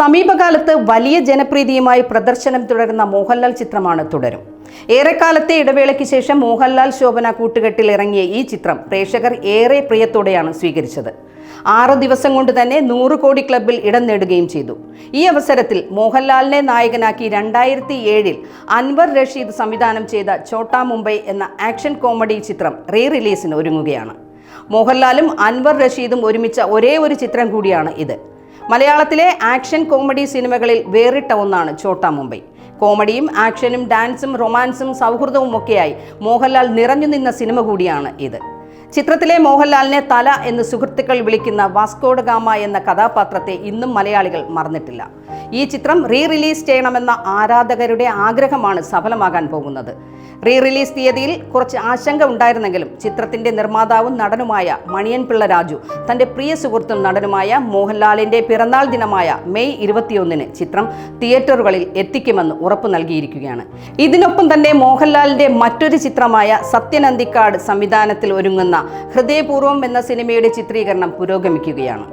സമീപകാലത്ത് വലിയ ജനപ്രീതിയുമായി പ്രദർശനം തുടരുന്ന മോഹൻലാൽ ചിത്രമാണ് തുടരും. ഏറെക്കാലത്തെ ഇടവേളയ്ക്ക് ശേഷം മോഹൻലാൽ ശോഭന കൂട്ടുകെട്ടിൽ ഇറങ്ങിയ ഈ ചിത്രം പ്രേക്ഷകർ ഏറെ പ്രിയത്തോടെയാണ് സ്വീകരിച്ചത്. ആറു ദിവസം കൊണ്ട് തന്നെ നൂറ് കോടി ക്ലബിൽ ഇടം നേടുകയും ചെയ്തു. ഈ അവസരത്തിൽ മോഹൻലാലിനെ നായകനാക്കി രണ്ടായിരത്തി ഏഴിൽ അൻവർ റഷീദ് സംവിധാനം ചെയ്ത ഛോട്ടാ മുംബൈ എന്ന ആക്ഷൻ കോമഡി ചിത്രം റീ റിലീസിന് ഒരുങ്ങുകയാണ്. മോഹൻലാലും അൻവർ റഷീദും ഒരുമിച്ച ഒരേ ഒരു ചിത്രം കൂടിയാണ് ഇത്. മലയാളത്തിലെ ആക്ഷൻ കോമഡി സിനിമകളിൽ വേറിട്ട ഒന്നാണ് ഛോട്ടാ മുംബൈ. കോമഡിയും ആക്ഷനും ഡാൻസും റൊമാൻസും സൗഹൃദവും ഒക്കെയായി മോഹൻലാൽ നിറഞ്ഞു നിന്ന സിനിമ കൂടിയാണ് ഇത്. ചിത്രത്തിലെ മോഹൻലാലിനെ തല എന്ന് സുഹൃത്തുക്കൾ വിളിക്കുന്ന വാസ്കോഡ് ഗാമ എന്ന കഥാപാത്രത്തെ ഇന്നും മലയാളികൾ മറന്നിട്ടില്ല. ഈ ചിത്രം റീ റിലീസ് ചെയ്യണമെന്ന ആരാധകരുടെ ആഗ്രഹമാണ് സഫലമാകാൻ പോകുന്നത്. റീ റിലീസ് തീയതിയിൽ കുറച്ച് ആശങ്ക ഉണ്ടായിരുന്നെങ്കിലും ചിത്രത്തിന്റെ നിർമ്മാതാവും നടനുമായ മണിയൻ പിള്ള രാജു തന്റെ പ്രിയ സുഹൃത്തും നടനുമായ മോഹൻലാലിന്റെ പിറന്നാൾ ദിനമായ മെയ് ഇരുപത്തിയൊന്നിന് ചിത്രം തിയേറ്ററുകളിൽ എത്തിക്കുമെന്ന് ഉറപ്പു നൽകിയിരിക്കുകയാണ്. ഇതിനൊപ്പം തന്നെ മോഹൻലാലിന്റെ മറ്റൊരു ചിത്രമായ സത്യനന്ദിക്കാട് സംവിധാനത്തിൽ ഒരുങ്ങുന്ന ഹൃദയപൂർവം എന്ന സിനിമയുടെ ചിത്രീകരണം പുരോഗമിക്കുകയാണ്.